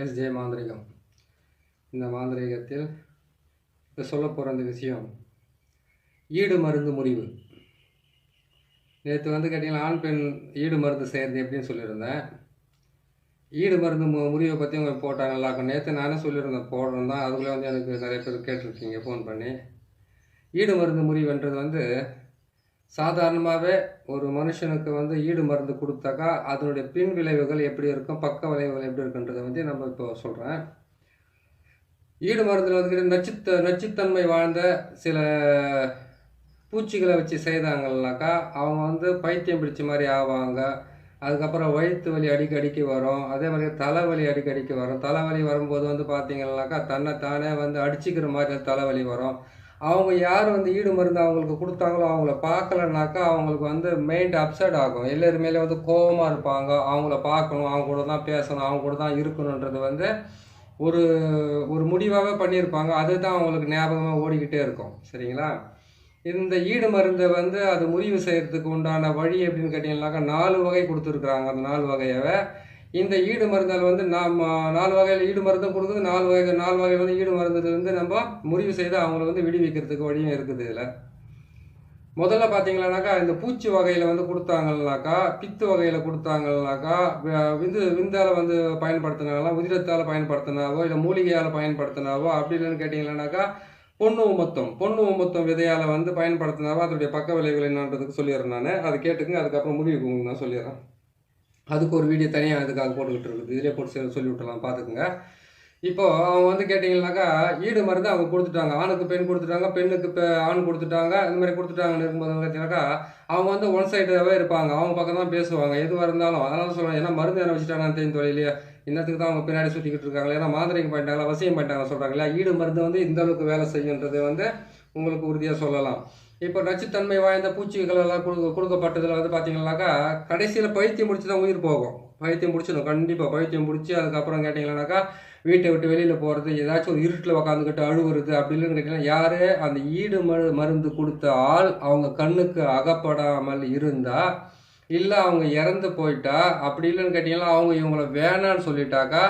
S. J மாந்திரிகம். இந்த மாந்திரிகத்தில் இப்போ சொல்ல போகிற அந்த விஷயம் ஈடு மருந்து முறிவு. நேற்று வந்து கேட்டிங்கன்னா ஆண் பெண் ஈடு மருந்து செய்கிறது எப்படின்னு சொல்லியிருந்தேன். ஈடு மருந்து மு முறிவை பற்றி அவங்க போட்டாங்க நல்லாயிருக்கும் நேற்று நானே சொல்லியிருந்தேன் போடுறோம் தான். அதுக்குள்ளே வந்து எனக்கு நிறைய பேர் கேட்டிருக்கீங்க ஃபோன் பண்ணி. ஈடு மருந்து முறிவுன்றது வந்து சாதாரணமாகவே ஒரு மனுஷனுக்கு வந்து ஈடு மருந்து கொடுத்தாக்கா அதனுடைய பின் விளைவுகள் எப்படி இருக்கும் பக்க விளைவுகள் எப்படி இருக்குன்றதை வந்து நம்ம இப்போ சொல்கிறேன் ஈடு மருந்தில் வந்துக்கிட்ட நச்சுத்த நச்சுத்தன்மை வாழ்ந்த சில பூச்சிகளை வச்சு செய்தாங்கன்னாக்கா அவங்க வந்து பைத்தியம் பிடிச்ச மாதிரி ஆவாங்க. அதுக்கப்புறம் வயிற்று வலி அடிக்கடிக்கு வரும். அதே மாதிரி தலைவலி அடிக்கடிக்கு வரும். தலைவலி வரும்போது வந்து பார்த்தீங்கன்னாக்கா தன்னை தானே வந்து அடிச்சுக்கிற மாதிரி தலைவலி வரும். அவங்க யார் வந்து ஈடு மருந்து அவங்களுக்கு கொடுத்தாங்களோ அவங்கள பார்க்கலனாக்கா அவங்களுக்கு வந்து மைண்ட் அப்செட் ஆகும். எல்லாருமேலே வந்து கோபமாக இருப்பாங்க. அவங்கள பார்க்கணும் அவங்க கூட தான் பேசணும் அவங்க கூட தான் இருக்கணுன்றது வந்து ஒரு ஒரு முடிவாகவே பண்ணியிருப்பாங்க. அதுதான் அவங்களுக்கு ஞாபகமாக ஓடிக்கிட்டே இருக்கும். சரிங்களா? இந்த ஈடு மருந்தை வந்து அது முடிவு செய்கிறதுக்கு உண்டான வழி எப்படின்னு கேட்டிங்கன்னாக்கா நாலு வகை கொடுத்துருக்குறாங்க அந்த நாலு வகையவை. இந்த ஈடு மருந்தால் வந்து நாம் நாலு வகையில் ஈடு மருந்தும் கொடுக்குது நாலு வகை நாலு வகையில் வந்து ஈடு மருந்துலேருந்து நம்ம முடிவு செய்து அவங்கள வந்து விடுவிக்கிறதுக்கு வழியும் இருக்குது இதில். முதல்ல பார்த்தீங்களானாக்கா இந்த பூச்சி வகையில் வந்து கொடுத்தாங்கனாக்கா பித்து வகையில் கொடுத்தாங்கனாக்கா விந்து விந்தால் வந்து பயன்படுத்தினாங்களா உதிரத்தால் பயன்படுத்தினாவோ இல்லை மூலிகையால் பயன்படுத்தினாவோ அப்படி இல்லைன்னு கேட்டிங்கன்னாக்கா பொண்ணு உமத்தம் பொண்ணு உமத்தம் விதையால் வந்து பயன்படுத்தினாவோ அதோடைய பக்க விளைவுகள் என்னன்றதுக்கு சொல்லிடுறேன் நான். அதை கேட்டுக்குங்க அதுக்கப்புறம் முடிவுக்கு நான் சொல்லிடுறேன். அதுக்கு ஒரு வீடியோ தனியாக அதுக்காக போட்டுக்கிட்டு இருக்குது. இதிலே போட்டு சொல்லி- விட்டுலாம் பார்த்துக்குங்க. இப்போது அவங்க வந்து கேட்டிங்கனாக்கா ஈடு மருந்து அவங்க கொடுத்துட்டாங்க. ஆணுக்கு பெண் கொடுத்துட்டாங்க பெண்ணுக்கு பெ ஆண் கொடுத்துட்டாங்க இந்த மாதிரி கொடுத்துட்டாங்கன்னு இருக்கும்போது பார்த்தீங்கன்னாக்கா அவங்க வந்து ஒன் சைடாகவே இருப்பாங்க. அவங்க பக்கம் தான் பேசுவாங்க. எதுவாக இருந்தாலும். அதனால சொல்லுவாங்க ஏன்னா மருந்து என்ன வச்சுட்டாங்கன்னு தெரியும் தொழிலையே இன்னத்துக்கு தான் அவங்க பின்னாடி சுற்றிக்கிட்டு இருக்காங்க ஏன்னா மாந்திரிகம் பண்ணிட்டாங்களா வசியம் பண்ணிட்டாங்க சொல்கிறாங்களா ஈடு மருந்து வந்து இந்த அளவுக்கு வேலை செய்யுன்றது வந்து உங்களுக்கு உறுதியாக சொல்லலாம். இப்போ நச்சுத்தன்மை வாய்ந்த பூச்சிகள் எல்லாம் கொடுக்க கொடுக்கப்பட்டதில் வந்து பார்த்தீங்கன்னாக்கா கடைசியில் பைத்தியம் முடிச்சு தான் உயிர் போகும். பைத்தியம் முடிச்சிடும் கண்டிப்பாக பைத்தியம் முடிச்சு அதுக்கப்புறம் கேட்டிங்கன்னாக்கா வீட்டை விட்டு வெளியில் போகிறது ஏதாச்சும் ஒரு இருட்டில் உக்காந்துக்கிட்டு அழுவுறது அப்படி இல்லைன்னு கேட்டிங்கன்னா யார் அந்த ஈடு மரு மருந்து கொடுத்த ஆள் அவங்க கண்ணுக்கு அகப்படாமல் இருந்தால் இல்லை அவங்க இறந்து போயிட்டா அப்படி இல்லைன்னு கேட்டிங்கன்னா அவங்க இவங்கள வேணான்னு சொல்லிட்டாக்கா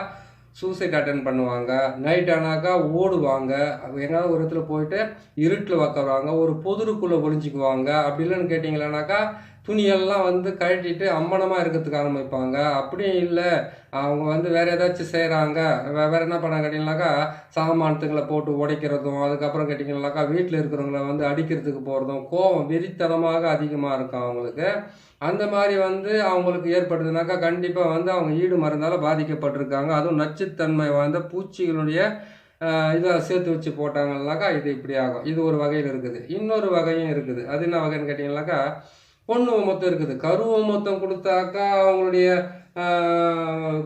சூசைட் அட்டன் பண்ணுவாங்க. நைட் ஆனாக்கா ஓடுவாங்க. எங்கேயாவது ஒரு இடத்துல போயிட்டு இருட்டில் உக்காருவாங்க. ஒரு பொதுருக்குள்ளே ஒளிஞ்சிக்குவாங்க. அப்படி இல்லைன்னு கேட்டிங்களானாக்கா துணியெல்லாம் வந்து கழட்டிட்டு அம்மனமாக இருக்கிறதுக்கு ஆரம்பிப்பாங்க. அப்படியும் இல்லை அவங்க வந்து வேற ஏதாச்சும் செய்கிறாங்க வேறு என்ன பண்ணாங்க கேட்டிங்கனாக்கா சாமானத்துங்களை போட்டு உடைக்கிறதும் அதுக்கப்புறம் கேட்டிங்கனாக்கா வீட்டில் இருக்கிறவங்கள வந்து அடிக்கிறதுக்கு போகிறதும் கோபம் வெறித்தனமாக அதிகமாக இருக்கும் அவங்களுக்கு. அந்த மாதிரி வந்து அவங்களுக்கு ஏற்படுதுனாக்கா கண்டிப்பாக வந்து அவங்க ஈடு மருந்தால் பாதிக்கப்பட்டிருக்காங்க. அதுவும் நச்சுத்தன்மை வாய்ந்த பூச்சிகளுடைய இதை சேர்த்து வச்சு போட்டாங்கன்னாக்கா இது இப்படி ஆகும். இது ஒரு வகையில் இருக்குது. இன்னொரு வகையும் இருக்குது. அது என்ன வகைன்னு கேட்டிங்கனாக்கா பொண்ணு மொத்தம் இருக்குது. கருவ மொத்தம் கொடுத்தாக்கா அவங்களுடைய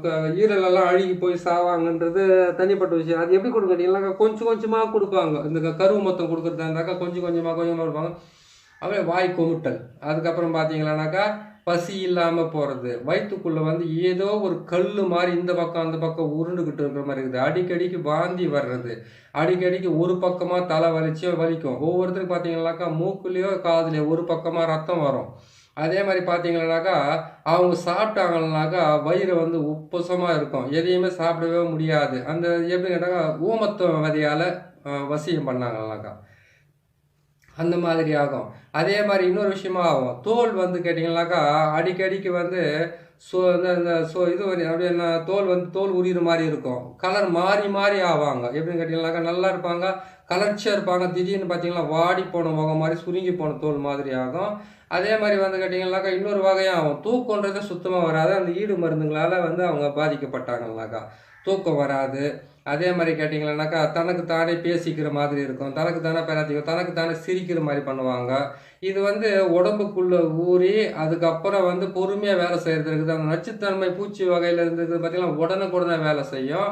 க- ஈரலெல்லாம் அழுகி போய் சாவாங்கன்றது தனிப்பட்ட விஷயம். அது எப்படி கொடுக்க கொஞ்சம் கொஞ்சமாக கொடுப்பாங்க. இந்த கருவு மொத்தம் கொடுக்குறதா இருந்தாக்கா கொஞ்சம் கொஞ்சமாக கொஞ்சமாக கொடுப்பாங்க. அப்படியே வாய் கொமுட்டல். அதுக்கப்புறம் பார்த்தீங்களானாக்கா பசி இல்லாமல் போகிறது வயிற்றுக்குள்ளே வந்து ஏதோ ஒரு கல் மாதிரி இந்த பக்கம் அந்த பக்கம் உருண்டுக்கிட்டு இருக்கிற மாதிரி இருக்குது. அடிக்கடிக்கு வாந்தி வர்றது. அடிக்கடிக்கு ஒரு பக்கமாக தலை வலிச்சோ வலிக்கும். ஒவ்வொருத்தருக்கு பார்த்தீங்கன்னாக்கா மூக்குலேயோ காதுலையோ ஒரு பக்கமாக ரத்தம் வரும். அதே மாதிரி பார்த்தீங்கன்னாக்கா அவங்க சாப்பிட்டாங்கன்னாக்கா வயிறு வந்து உப்புசமாக இருக்கும். எதையுமே சாப்பிடவே முடியாது. அந்த எப்படி கேட்டாக்கா ஊமத்த விதையால் வசியம் பண்ணாங்கன்னாக்கா. அந்த மாதிரி ஆகும். அதே மாதிரி இன்னொரு விஷயமா ஆகும். தோல் வந்து கேட்டிங்கனாக்கா அடிக்கடிக்கு வந்து ஸோ இந்த இந்த ஸோ இது அப்படி அப்படியே என்ன தோல் வந்து தோல் உரியிற மாதிரி இருக்கும். கலர் மாறி மாறி ஆவாங்க. எப்படின்னு கேட்டிங்கனாக்கா நல்லா இருப்பாங்க. கலர்ச்சியாக இருப்பாங்க. திடீர்னு பார்த்தீங்கன்னா வாடி போன முகம் மாதிரி சுருங்கி போன தோல் மாதிரி ஆகும். அதே மாதிரி வந்து கேட்டிங்கனாக்கா இன்னொரு வகையாகும் தூக்கன்றது சுத்தமாக வராது. அந்த ஈடு மருந்துங்களால் வந்து அவங்க பாதிக்கப்பட்டாங்கனாக்கா தூக்கம் வராது. அதே மாதிரி கேட்டிங்கன்னாக்கா தனக்கு தானே பேசிக்கிற மாதிரி இருக்கும். தனக்கு தானே பேராத்திக்கும் தனக்கு தானே சிரிக்கிற மாதிரி பண்ணுவாங்க. இது வந்து உடம்புக்குள்ளே ஊறி அதுக்கப்புறம் வந்து பொறுமையாக வேலை செய்கிறது இருக்குது. அந்த நச்சுத்தன்மை பூச்சி வகையில் இருந்தது பார்த்தீங்கன்னா உடனுக்குடனே வேலை செய்யும்.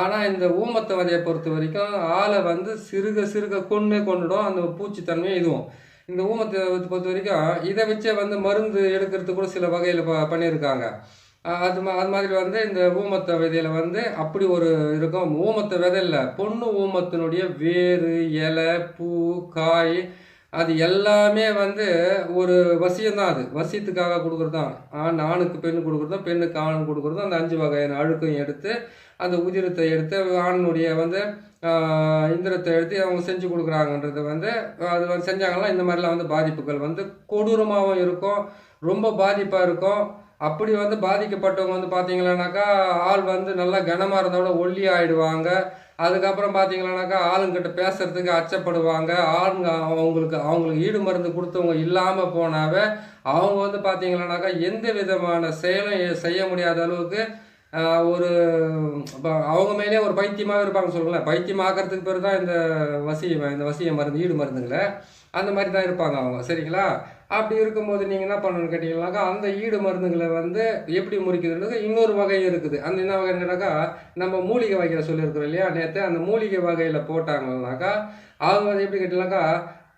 ஆனால் இந்த ஊமத்த வதையை பொறுத்த வரைக்கும் ஆளை வந்து சிறுக சிறுக கொண்டு கொண்டுடும் அந்த பூச்சித்தன்மையும் இதுவும். இந்த ஊமத்தை பொறுத்த வரைக்கும் இதை வச்சே வந்து மருந்து எடுக்கிறதுக்கு கூட சில வகையில் ப பண்ணியிருக்காங்க. அது மா அது மாதிரி வந்து இந்த ஊமத்த விதையில் வந்து அப்படி ஒரு இருக்கும். ஊமத்த விதை இல்லை பொண்ணு ஊமத்தினுடைய வேறு இலை பூ காய் அது எல்லாமே வந்து ஒரு வசியம்தான் அது. வசியத்துக்காக கொடுக்குறது தான் ஆண் ஆணுக்கு பெண்ணு கொடுக்குறதும் பெண்ணுக்கு ஆணும் கொடுக்குறதும் அந்த அஞ்சு வகையான அழுக்கையும் எடுத்து அந்த உதிரத்தை எடுத்து ஆணுடைய வந்து இந்திரத்தை எடுத்து அவங்க செஞ்சு கொடுக்குறாங்கன்றது வந்து அது வந்து செஞ்சாங்கன்னா இந்த மாதிரிலாம் வந்து பாதிப்புகள் வந்து கொடூரமாகவும் இருக்கும். ரொம்ப பாதிப்பாக இருக்கும். அப்படி வந்து பாதிக்கப்பட்டவங்க வந்து பார்த்தீங்கன்னாக்கா ஆள் வந்து நல்லா கனமாக இருந்தோட ஒல்லி ஆயிடுவாங்க. அதுக்கப்புறம் பார்த்தீங்கன்னாக்கா ஆளுங்கிட்ட பேசுறதுக்கு அச்சப்படுவாங்க. ஆளுங்க அவங்களுக்கு அவங்களுக்கு ஈடு மருந்து கொடுத்தவங்க இல்லாமல் போனாவே அவங்க வந்து பார்த்தீங்கன்னாக்கா எந்த விதமான செயலும் செய்ய முடியாத அளவுக்கு ஒரு அவங்க மேலே ஒரு பைத்தியமாக இருப்பாங்க சொல்லுங்களேன். பைத்தியமாகறதுக்கு பேர் தான் இந்த வசிய இந்த வசிய மருந்து ஈடு மருந்துங்களை. அந்த மாதிரி தான் இருப்பாங்க அவங்க. சரிங்களா? அப்படி இருக்கும்போது நீங்கள் என்ன பண்ணணும்னு கேட்டிங்கன்னாக்கா அந்த ஈடு மருந்துகளை வந்து எப்படி முறிக்குதுன்றது இன்னொரு வகை இருக்குது. அந்த என்ன வகைன்னாக்கா நம்ம மூலிகை வகையில் சொல்லியிருக்கிறோம் இல்லையா? நேற்று அந்த மூலிகை வகையில் போட்டாங்கன்னாக்கா அவங்க வந்து எப்படி கேட்டிங்கனாக்கா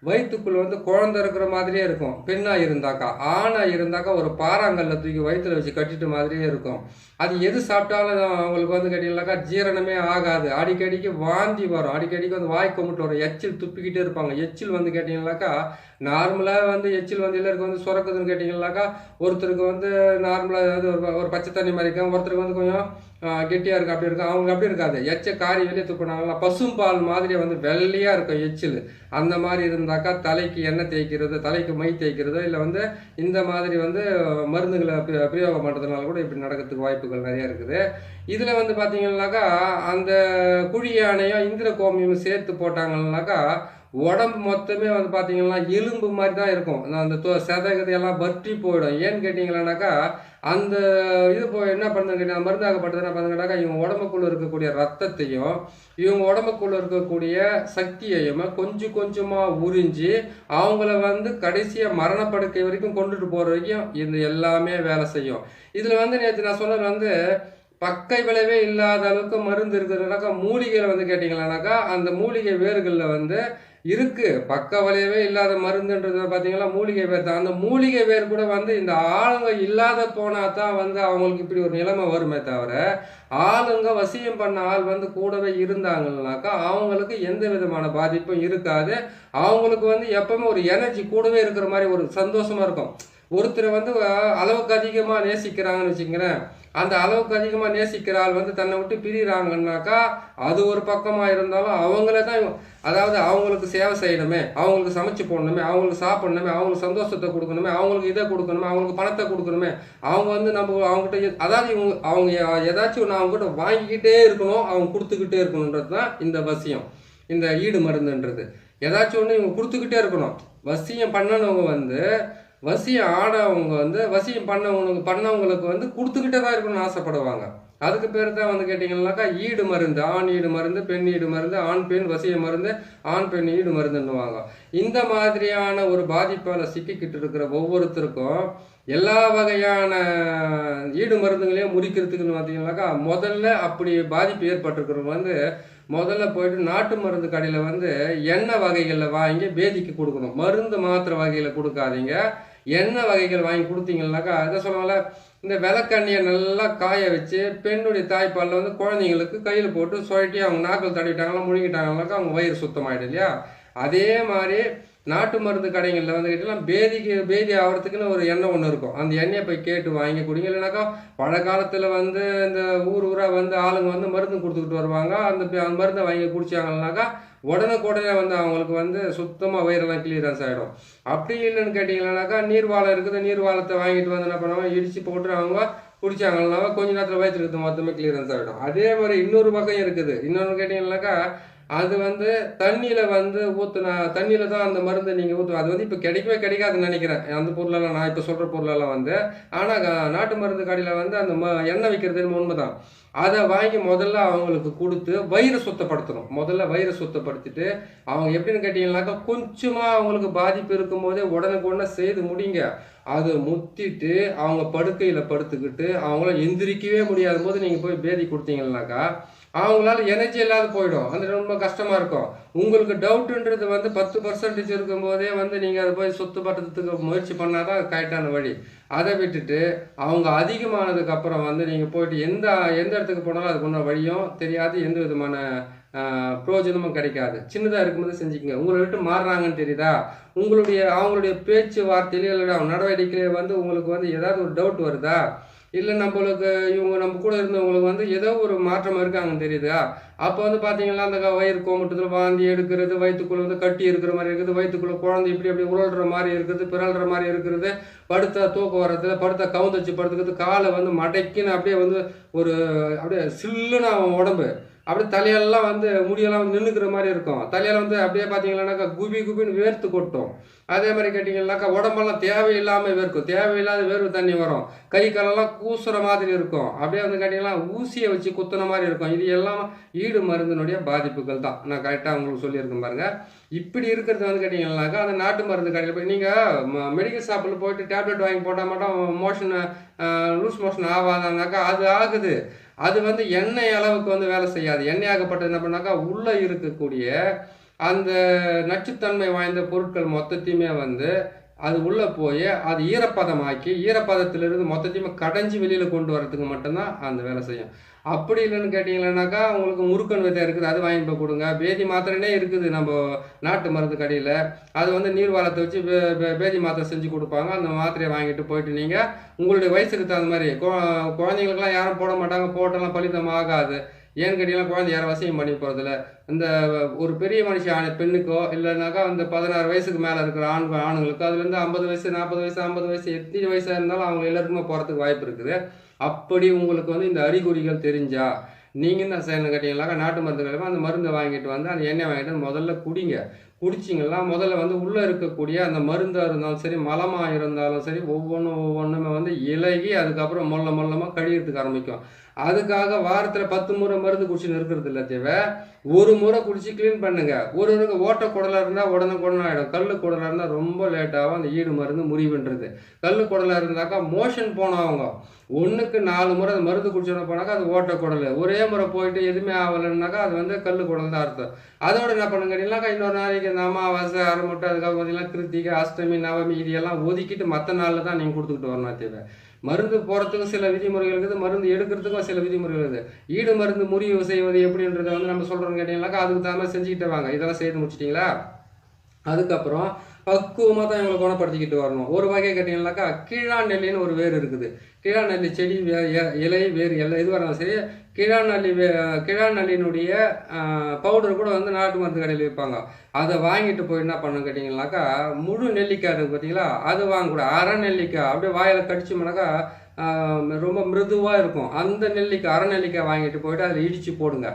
வயிற்றுக்குள்ளே வந்து குழந்தை இருக்கிற மாதிரியே இருக்கும். பெண்ணாக இருந்தாக்கா ஆணாக இருந்தாக்கா ஒரு பாறாங்கல்ல தூக்கி வயிற்றுல வச்சு கட்டிட்டு மாதிரியே இருக்கும். அது எது சாப்பிட்டாலும் அவங்களுக்கு வந்து கேட்டிங்கனாக்கா ஜீரணமே ஆகாது. அடிக்கடிக்கு வாந்தி வரும். அடிக்கடிக்கு வந்து வாய் கும்பிட்டு வரும். எச்சில் துப்பிக்கிட்டே இருப்பாங்க. எச்சில் வந்து கேட்டிங்கனாக்கா நார்மலாக வந்து எச்சில் வந்து எல்லாருக்கும் வந்து சுரக்குதுன்னு கேட்டிங்கனாக்கா ஒருத்தருக்கு வந்து நார்மலாக ஏதாவது ஒரு ஒரு பச்சை தண்ணி மாதிரி இருக்கும். ஒருத்தருக்கு வந்து கொஞ்சம் கெட்டியாக இருக்கும். அப்படி இருக்கும். அவங்களுக்கு அப்படி இருக்காது. எச்ச காரி வெளியே துப்புனாங்களா பசும்பால் மாதிரி வந்து வெள்ளையாக இருக்கும் எச்சில். அந்த மாதிரி இருந்தாக்கா தலைக்கு எண்ணெய் தேய்க்கிறது தலைக்கு மை தேய்க்கிறதோ இல்லை வந்து இந்த மாதிரி வந்து மருந்துகளை பிரயோகம் பண்ணுறதுனால கூட இப்படி நடக்கிறதுக்கு வாய்ப்புகள் நிறைய இருக்குது. இதில் வந்து பார்த்தீங்கன்னாக்கா அந்த குழி யானையும் இந்திர கோமியம் சேர்த்து போட்டாங்கன்னாக்கா உடம்பு மொத்தமே வந்து பார்த்தீங்கன்னா எலும்பு மாதிரி தான் இருக்கும். அந்த தோ சதை எல்லாம் வற்றி போயிடும். ஏன்னு கேட்டிங்களானாக்கா அந்த இது போ என்ன பண்ணுறது கேட்டீங்கன்னா மருந்தாகப்பட்டது என்ன பண்ணுங்கனாக்கா இவங்க உடம்புக்குள்ளே இருக்கக்கூடிய ரத்தத்தையும் இவங்க உடம்புக்குள்ளே இருக்கக்கூடிய சக்தியையும் கொஞ்சம் கொஞ்சமாக உறிஞ்சி அவங்கள வந்து கடைசியாக மரணப்படுக்கை வரைக்கும் கொண்டுட்டு போகிற வரைக்கும் இது எல்லாமே வேலை செய்யும். இதில் வந்து நேற்று நான் சொன்னது வந்து பக்கை விளைவே இல்லாத அளவுக்கு மருந்து இருக்கிறதுனாக்கா மூலிகையில் வந்து கேட்டிங்களானாக்கா அந்த மூலிகை வேர்களில் வந்து இருக்கு. பக்க வலையவே இல்லாத மருந்துன்றது பார்த்தீங்கன்னா மூலிகை வேர் தான். அந்த மூலிகை வேர் கூட வந்து இந்த ஆளுங்க இல்லாத போனா தான் வந்து அவங்களுக்கு இப்படி ஒரு நிலைமை வருமே தவிர ஆளுங்க வசியம் பண்ண ஆள் வந்து கூடவே இருந்தாங்கன்னாக்கா அவங்களுக்கு எந்த விதமான பாதிப்பும் இருக்காது. அவங்களுக்கு வந்து எப்பவுமே ஒரு எனர்ஜி கூடவே இருக்கிற மாதிரி ஒரு சந்தோஷமா இருக்கும். ஒருத்தரை வந்து அளவுக்கு அதிகமாக நேசிக்கிறாங்கன்னு வச்சுக்கிறேன் அந்த அளவுக்கு அதிகமாக நேசிக்கிற ஆள் வந்து தன்னை விட்டு பிரிகிறாங்கன்னாக்கா அது ஒரு பக்கமாக இருந்தாலும் அவங்கள தான் இவங்க- அதாவது அவங்களுக்கு சேவை செய்யணுமே அவங்களுக்கு சமைச்சு போடணுமே அவங்களுக்கு சாப்பிடணுமே அவங்களுக்கு சந்தோஷத்தை கொடுக்கணுமே அவங்களுக்கு இதை கொடுக்கணுமே அவங்களுக்கு பணத்தை கொடுக்கணுமே அவங்க வந்து நம்ம அவங்ககிட்ட அதாவது இவங்க அவங்க ஏதாச்சும் ஒன்று அவங்ககிட்ட வாங்கிக்கிட்டே இருக்கணும் அவங்க கொடுத்துக்கிட்டே இருக்கணுன்றது தான் இந்த வசியம் இந்த ஈடு மருந்துன்றது. ஏதாச்சும் ஒன்று இவங்க கொடுத்துக்கிட்டே இருக்கணும். வசியம் பண்ணனவங்க வந்து வசியம் ஆடவங்க வந்து வசியம் பண்ணவங்களுக்கு பண்ணவங்களுக்கு வந்து கொடுத்துக்கிட்டே தான் இருக்கணும்னு ஆசைப்படுவாங்க. அதுக்கு பேர் தான் வந்து கேட்டிங்கன்னாக்கா ஈடு மருந்து ஆண் ஈடு மருந்து பெண் ஈடு மருந்து ஆண் பெண் வசிய மருந்து ஆண் பெண் ஈடு மருந்துன்னுவாங்க. இந்த மாதிரியான ஒரு பாதிப்பால் சிக்கிக்கிட்டு இருக்கிற ஒவ்வொருத்தருக்கும் எல்லா வகையான ஈடு மருந்துகளையும் முறிக்கிறதுக்குன்னு பார்த்தீங்கன்னாக்கா முதல்ல அப்படி பாதிப்பு ஏற்பட்டிருக்கிறவங்க வந்து முதல்ல போயிட்டு நாட்டு மருந்து கடையில் வந்து எண்ணெய் வகைகளில் வாங்கி பேதிக்கு கொடுக்கணும். மருந்து மாத்திரை வகையில் கொடுக்காதீங்க. எண்ணெய் வகைகள் வாங்கி கொடுத்தீங்கன்னாக்கா அதை சொல்லுவாங்கள இந்த விளக்கண்ணியை நல்லா காய வச்சு பெண்ணுடைய தாய்ப்பாலில் வந்து குழந்தைங்களுக்கு கையில் போட்டு சுழட்டி அவங்க நாக்கள் தடவிட்டாங்களா முழுங்கிட்டாங்கனாக்கா அவங்க வயிறு சுத்தமாயிடும் இல்லையா? அதே மாதிரி நாட்டு மருந்து கடைகளில் வந்து கேட்டால் பேதிக்கு பேதி ஆகிறதுக்குன்னு ஒரு எண்ணெய் ஒன்று இருக்கும். அந்த எண்ணெயை போய் கேட்டு வாங்கி கொடுங்க. இல்லைனாக்கா பழக்காலத்தில் வந்து இந்த ஊர் ஊராக வந்து ஆளுங்க வந்து மருந்து கொடுத்துக்கிட்டு வருவாங்க. அந்த அந்த மருந்தை வாங்கி குடிச்சாங்கன்னாக்கா உடனுக்குடனே வந்து அவங்களுக்கு வந்து சுத்தமாக வயிறெல்லாம் கிளியரன்ஸ் ஆகிடும் அப்படி இல்லைன்னு கேட்டிங்கன்னாக்கா நீர்வாழம் இருக்குது. நீர்வாழத்தை வாங்கிட்டு வந்து என்ன பண்ணுவாங்க? இடித்து போட்டு அவங்க குடிச்சாங்கனாக்கா கொஞ்ச நேரத்தில் வயிற்று இருக்கிறது மொத்தமே கிளியரன்ஸ் ஆகிடும் அதே மாதிரி இன்னொரு பக்கம் இருக்குது. இன்னொன்று கேட்டிங்கன்னாக்கா அது வந்து தண்ணியில் வந்து ஊற்றுனா தண்ணியில் தான் அந்த மருந்து நீங்கள் ஊற்று அது வந்து இப்போ கிடைக்கவே கிடைக்காதுன்னு நினைக்கிறேன். அந்த பொருளெல்லாம் நான் இப்போ சொல்கிற பொருளெல்லாம் வந்து ஆனால் நாட்டு மருந்து கடையில் வந்து அந்த ம எண்ணெய் வைக்கிறதுன்னு உண்மை தான் அதை வாங்கி முதல்ல அவங்களுக்கு கொடுத்து வயிறு சுத்தப்படுத்தணும். முதல்ல வயிறு சுத்தப்படுத்திட்டு அவங்க எப்படின்னு கேட்டிங்கன்னாக்கா கொஞ்சமாக அவங்களுக்கு பாதிப்பு இருக்கும்போதே உடனுக்குடனே செய்து முடிங்க. அதை முத்திட்டு அவங்க படுக்கையில் படுத்துக்கிட்டு அவங்கள எந்திரிக்கவே முடியாத போது நீங்கள் போய் பேதி கொடுத்தீங்கன்னாக்கா அவங்களால எனர்ஜி இல்லாத போயிடும். அது ரொம்ப கஷ்டமாக இருக்கும். உங்களுக்கு டவுட்டுன்றது வந்து பத்து பர்சன்டேஜ் இருக்கும்போதே வந்து நீங்கள் அதை போய் சொத்து பட்டத்துக்கு முயற்சி பண்ணால் தான் கரெக்டான வழி. அதை விட்டுட்டு அவங்க அதிகமானதுக்கப்புறம் வந்து நீங்கள் போயிட்டு எந்த எந்த இடத்துக்கு போனாலும் அதுக்கு ஒன்றும் வழியும் தெரியாது எந்த விதமான பிரயோஜனமும் கிடைக்காது. சின்னதாக இருக்கும்போது செஞ்சுக்கங்க. உங்களை விட்டு மாறுறாங்கன்னு தெரியுதா? உங்களுடைய அவங்களுடைய பேச்சு வார்த்தையிலே இல்லை நடவடிக்கையிலே வந்து உங்களுக்கு வந்து ஏதாவது ஒரு டவுட் வருதா? இல்லை நம்மளுக்கு இவங்க நம்ம கூட இருந்தவங்களுக்கு வந்து ஏதோ ஒரு மாற்றம் இருக்காங்கன்னு தெரியுதா? அப்போ வந்து பார்த்தீங்கன்னா அந்த வயிறு கோமட்டத்தில் வாந்தி எடுக்கிறது வயிற்றுக்குள்ளே வந்து கட்டி இருக்கிற மாதிரி இருக்குது வயிற்றுக்குள்ளே குழந்தை இப்படி அப்படி உருள்ற மாதிரி இருக்குது பிறல்ற மாதிரி இருக்கிறது படுத்தா தூக்க வர்றது படுத்த கவுந்தச்சு படுத்துக்கிறது காலை வந்து மடக்கின்னு அப்படியே வந்து ஒரு அப்படியே சில்லுன்னு அவன் உடம்பு. அப்படியே தலையெல்லாம் வந்து முடியெல்லாம் வந்து நின்றுக்கிற மாதிரி இருக்கும். தலையெல்லாம் வந்து அப்படியே பார்த்தீங்கன்னாக்கா குபி குபின்னு வேர்த்து கொட்டும். அதே மாதிரி கேட்டிங்கன்னாக்கா உடம்பெல்லாம் தேவையில்லாமல் வேர்க்கும். தேவையில்லாத வேர்வு தண்ணி வரும். கை காலெல்லாம் கூசுகிற மாதிரி இருக்கும். அப்படியே வந்து கேட்டிங்கன்னா ஊசியை வச்சு குத்துன மாதிரி இருக்கும். இது எல்லாம் ஈடு மருந்தினுடைய பாதிப்புகள் தான். நான் கரெக்டாக உங்களுக்கு சொல்லியிருக்கேன் பாருங்கள் இப்படி இருக்கிறது வந்து கேட்டிங்கன்னாக்கா அந்த நாட்டு மருந்து கடையில் போய் நீங்கள் மெடிக்கல் ஷாப்பில் போயிட்டு டேப்லெட் வாங்கி போட்டால் மட்டும் மோஷன் லூஸ் மோஷன் ஆகாதானாக்கா அது ஆகுது. அது வந்து எண்ணெய் அளவுக்கு வந்து வேலை செய்யாது. எண்ணெய் ஆகப்பட்டது என்ன பண்ணாக்கா உள்ளே இருக்கக்கூடிய அந்த நச்சுத்தன்மை வாய்ந்த பொருட்கள் மொத்தத்தையுமே வந்து அது உள்ளே போய் அது ஈரப்பதமாக்கி ஈரப்பதத்திலிருந்து மொத்தத்தையுமே கடைஞ்சி வெளியில் கொண்டு வரதுக்கு மட்டும்தான் அந்த வேலை செய்யும். அப்படி இல்லைன்னு கேட்டிங்கன்னாக்கா உங்களுக்கு முருக்கன் விதை இருக்குது அது வாங்கி போய் கொடுங்க. பேதி மாத்திரைனே இருக்குது நம்ம நாட்டு மருந்து கடையில். அது வந்து நீர்வாரத்தை வச்சு பேதி மாத்திரை செஞ்சு கொடுப்பாங்க. அந்த மாத்திரையை வாங்கிட்டு போயிட்டு நீங்கள் உங்களுடைய வயசுக்கு தகுந்த மாதிரி கோ குழந்தைங்களுக்கெல்லாம் யாரும் போட மாட்டாங்க போட்டெல்லாம் பலிதமாகாது ஏன்னு கேட்டீங்கன்னா குழந்தை யாரும் வசியம் பண்ணி போகிறதில்ல இந்த ஒரு பெரிய மனுஷன் ஆண் பெண்ணுக்கோ இல்லைனாக்கா அந்த பதினாறு வயசுக்கு மேலே இருக்கிற ஆண் ஆணுங்களுக்கோ அதுலேருந்து ஐம்பது வயசு நாற்பது வயசு ஐம்பது வயசு எத்தனை வயசாக இருந்தாலும் அவங்க எல்லாருக்குமே போகிறதுக்கு வாய்ப்பு இருக்குது. அப்படி உங்களுக்கு வந்து இந்த அறிகுறிகள் தெரிஞ்சா நீங்கள் என்ன செய்யணும் கேட்டீங்கன்னாக்கா நாட்டு மருந்து அந்த மருந்தை வாங்கிட்டு வந்து அந்த எண்ணெய் வாங்கிட்டு முதல்ல குடிங்க. குடிச்சிங்கன்னா முதல்ல வந்து உள்ளே இருக்கக்கூடிய அந்த மருந்தாக இருந்தாலும் சரி மலமாக இருந்தாலும் சரி ஒவ்வொன்றும் ஒவ்வொன்றுமே வந்து இலகி அதுக்கப்புறம் மொல்ல மொல்லமாக கழியறதுக்கு ஆரம்பிக்கும். அதுக்காக வாரத்தில் பத்து முறை மருந்து குடிச்சுன்னு இருக்கிறது இல்லை தேவை. ஒரு முறை குடிச்சு க்ளீன் பண்ணுங்க. ஒரு ஒரு ஓட்ட குடலாக இருந்தால் உடனே குடலாக ஆகிடும் கல் குடலாக இருந்தால் ரொம்ப லேட்டாகும் அந்த ஈடு மருந்து முறிவுன்றது. கல் குடலாக இருந்தாக்கா மோஷன் போனவங்க ஒன்றுக்கு நாலு முறை அந்த மருந்து குடிச்சோன்னு போனாக்கா அது ஓட்ட குடல். ஒரே முறை போயிட்டு எதுவுமே ஆகலைன்னாக்கா அது வந்து கல் குடல் தான் அர்த்தம். அதோட என்ன பண்ணுங்க? இன்னொரு நாளைக்கு இந்த அமாவாசை அரைமுட்டை அதுக்கப்புறம் பார்த்தீங்கன்னா கிருத்திகை அஷ்டமி நவமி இது எல்லாம் ஒதுக்கிட்டு மற்ற நாளில் தான் நீங்கள் கொடுத்துக்கிட்டு வரணும் தேவை. மருந்து போகிறதுக்கும் சில விதிமுறைகள் இருக்குது மருந்து எடுக்கிறதுக்கும் சில விதிமுறைகள் இருக்குது. ஈடு மருந்து முறிவு செய்வது எப்படின்றத வந்து நம்ம சொல்கிறோம் கேட்டிங்கனாக்கா அதுக்கு தகுந்த மாதிரி செஞ்சுக்கிட்டே வாங்க. இதெல்லாம் செய்து முடிச்சிட்டிங்களா? அதுக்கப்புறம் பக்குவமாக தான் இவங்களை குணப்படுத்திக்கிட்டு வரணும். ஒரு வகை கேட்டிங்கனாக்கா கீழா நெல்லின்னு ஒரு வேர் இருக்குது. கீழா நெல்லி செடி வே- இலை வேர் எல்லாம் இது வரலாம் சரி கீழா நல்லி பவுடர் கூட வந்து நாட்டு மருந்து கடையில் விற்பாங்க. அதை வாங்கிட்டு போய் என்ன பண்ணணும் கேட்டிங்கனாக்கா முழு நெல்லிக்காய் இருக்குது பார்த்தீங்களா அது வாங்கக்கூடாது. அரை நெல்லிக்காய். அப்படியே வாயில் கடிச்சோம்னாக்கா ரொம்ப மிருதுவாக இருக்கும். அந்த நெல்லிக்காய் அரை நெல்லிக்காய் வாங்கிட்டு போயிட்டு அதில் இடித்து போடுங்க.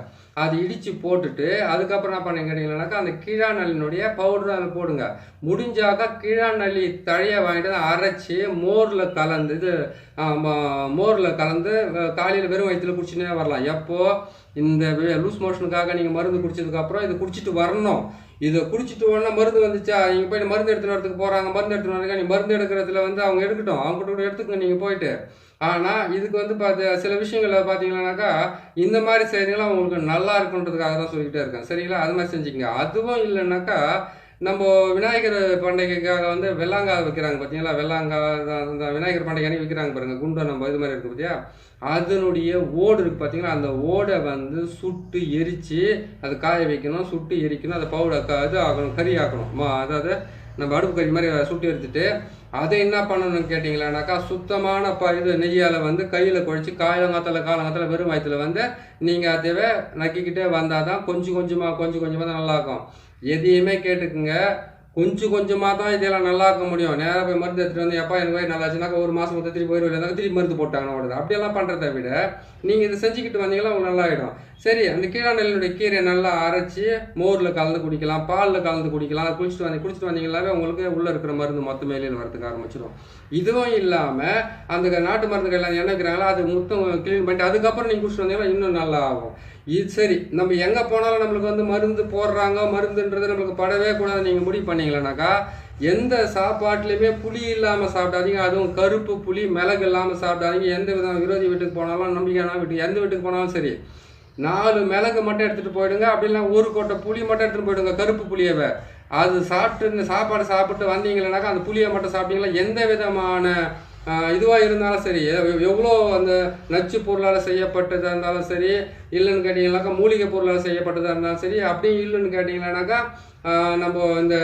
அது இடித்து போட்டுட்டு அதுக்கப்புறம் என்ன பண்ணீங்க கேட்டிங்கன்னாக்கா அந்த கீழா நல்லினுடைய பவுடர் அதில் போடுங்க. முடிஞ்சாக்கா கீழா நல்லி தழையை வாங்கிட்டு அரைச்சி மோரில் கலந்து இது மோரில் கலந்து காலையில் வெறும் வயிற்றுல குடிச்சுனே வரலாம். எப்போது இந்த லூஸ் மோஷனுக்காக நீங்கள் மருந்து குடிச்சதுக்கப்புறம் இதை குடிச்சிட்டு வரணும். இதை குடிச்சிட்டு உடனே மருந்து வந்துச்சா? நீங்கள் போய் மருந்து எடுத்துன்னு வரதுக்கு போகிறாங்க மருந்து எடுத்துன்னு வரதுக்கு நீ மருந்து எடுக்கிறதுல வந்து அவங்க எடுக்கட்டும். அவங்க கூட எடுத்துக்கங்க நீங்கள் போயிட்டு. ஆனால் இதுக்கு வந்து பார்த்து சில விஷயங்களை பார்த்தீங்கன்னாக்கா இந்த மாதிரி செய்திகளாம் உங்களுக்கு நல்லா இருக்குன்றதுக்காக தான் சொல்லிக்கிட்டே இருக்கேன். சரிங்களா? அது மாதிரி செஞ்சுக்கங்க. அதுவும் இல்லைன்னாக்கா நம்ம விநாயகர் பண்டிகைக்காக வந்து வெள்ளாங்காய் வைக்கிறாங்க பார்த்தீங்களா வெள்ளாங்காய் விநாயகர் பண்டிகை அன்னைக்கு விற்கிறாங்க பாருங்கள் குண்டை நம்ம இது மாதிரி இருக்கு பார்த்தியா அதனுடைய ஓடு இருக்குது பார்த்தீங்கன்னா அந்த ஓடை வந்து சுட்டு எரித்து அது காய வைக்கணும் சுட்டு எரிக்கணும் அதை பவுடர் இது ஆகணும் கறி ஆக்கணும். அதாவது நம்ம அடுப்பு கறி மாதிரி சுட்டு எடுத்துட்டு அதை என்ன பண்ணணும்னு கேட்டிங்களானாக்கா சுத்தமான ப இது நெய்யால் வந்து கையில் குழச்சி காலங்காத்தில் காலங்காத்தில் வெறும் வயத்தில் வந்து நீங்கள் அதுவே நக்கிக்கிட்டே வந்தால் தான் கொஞ்சம் கொஞ்சமாக கொஞ்சம் கொஞ்சமாக தான் நல்லாயிருக்கும். எதையுமே கேட்டுக்குங்க. கொஞ்சம் கொஞ்சமாக தான் இதெல்லாம் நல்லா இருக்க முடியும். நேராக போய் மருந்து எடுத்துகிட்டு வந்து எப்பா எனக்கு போய் நல்லாச்சுனாக்கா ஒரு மாதம் மொத்தம் திருப்பி போயிடுவோம் திருப்பி மருந்து போட்டாங்க உடனே அப்படியெல்லாம் பண்ணுறதை விட நீங்கள் இதை செஞ்சுக்கிட்டு வந்தீங்கன்னா உங்களுக்கு நல்லா ஆகிடும் சரி அந்த கீழா நெல்லினுடைய கீரையை நல்லா அரைச்சி மோரில் கலந்து குடிக்கலாம் பாலில் கலந்து குடிக்கலாம் குளிச்சுட்டு வந்து குடிச்சிட்டு வந்தீங்களாவே உங்களுக்கு உள்ளே இருக்கிற மருந்து மொத்த மேலையில் வரதுக்கு ஆரம்பிச்சிடும். இதுவும் இல்லாமல் அந்த நாட்டு மருந்துகள் எல்லாம் என்ன வைக்கிறாங்களோ அது மொத்தம் க்ளீன் பண்ணிட்டு அதுக்கப்புறம் நீங்கள் குடிச்சிட்டு வந்தீங்கன்னா இன்னும் நல்லா ஆகும் இது சரி நம்ம எங்கே போனாலும் நம்மளுக்கு வந்து மருந்து போடுறாங்க மருந்துன்றது நம்மளுக்கு படவே கூடாது நீங்கள் முடிவு பண்ணீங்களேனாக்கா எந்த சாப்பாட்டுலையுமே புளி இல்லாமல் சாப்பிடாதீங்க. அதுவும் கருப்பு புளி மிளகு இல்லாமல் சாப்பிடாதீங்க. எந்த விதமான விரோதி வீட்டுக்கு போனாலும் நம்பிக்கையான வீட்டுக்கு எந்த வீட்டுக்கு போனாலும் சரி. நாலு மிளகு மட்டும் எடுத்துகிட்டு போயிடுங்க. அப்படின்னா ஒரு கொட்டை புளி மட்டும் எடுத்துகிட்டு போயிடுங்க. கருப்பு புளியவை அது சாப்பிட்டு இந்த சாப்பாடு சாப்பிட்டு வந்தீங்களனாக்கா அந்த புளியை மட்டும் சாப்பிட்டீங்களா எந்த விதமான இதுவாக இருந்தாலும் சரி எவ்வளோ அந்த நச்சு பொருளால் செய்யப்பட்டதாக இருந்தாலும் சரி இல்லைன்னு கேட்டிங்கனாக்கா மூலிகை பொருளால் செய்யப்பட்டதாக இருந்தாலும் சரி அப்படியும் இல்லைன்னு கேட்டிங்களானாக்கா நம்ம இந்த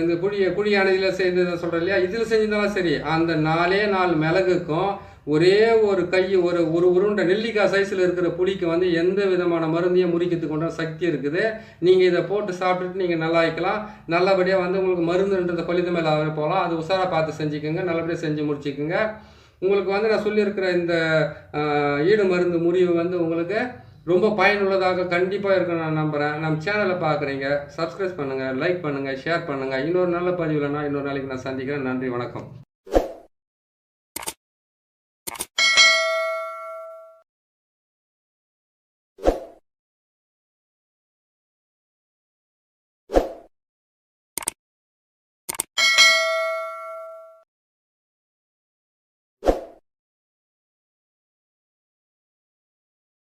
இந்த குழி குழி அணையில் செய்து சொல்கிறோம் இல்லையா? இதில் செஞ்சிருந்தாலும் சரி அந்த நாலே நாலு மிளகுக்கும் ஒரே ஒரு கை ஒரு ஒரு உருண்டை நெல்லிக்காய் சைஸில் இருக்கிற புளிக்கு வந்து எந்த விதமான மருந்தையும் முறிக்கிறதுக்கு கொண்ட சக்தி இருக்குது. நீங்கள் இதை போட்டு சாப்பிட்டுட்டு நீங்கள் நல்லா ஆயிக்கலாம் நல்லபடியாக வந்து உங்களுக்கு மருந்துன்றதை கொலித மேலே போகலாம். அது உஷாராக பார்த்து செஞ்சுக்கோங்க. நல்லபடியாக செஞ்சு முடிச்சுக்கோங்க. உங்களுக்கு வந்து நான் சொல்லியிருக்கிற இந்த ஈடு மருந்து முறிவு வந்து உங்களுக்கு ரொம்ப பயனுள்ளதாக கண்டிப்பாக இருக்கும் நான் நம்புகிறேன் நம்ம சேனலை பார்க்குறீங்க சப்ஸ்கிரைப் பண்ணுங்கள் லைக் பண்ணுங்கள் ஷேர் பண்ணுங்கள் இன்னொரு நல்ல பதிவில் நான் இன்னொரு நாளைக்கு நான் சந்திக்கிறேன். நன்றி வணக்கம்.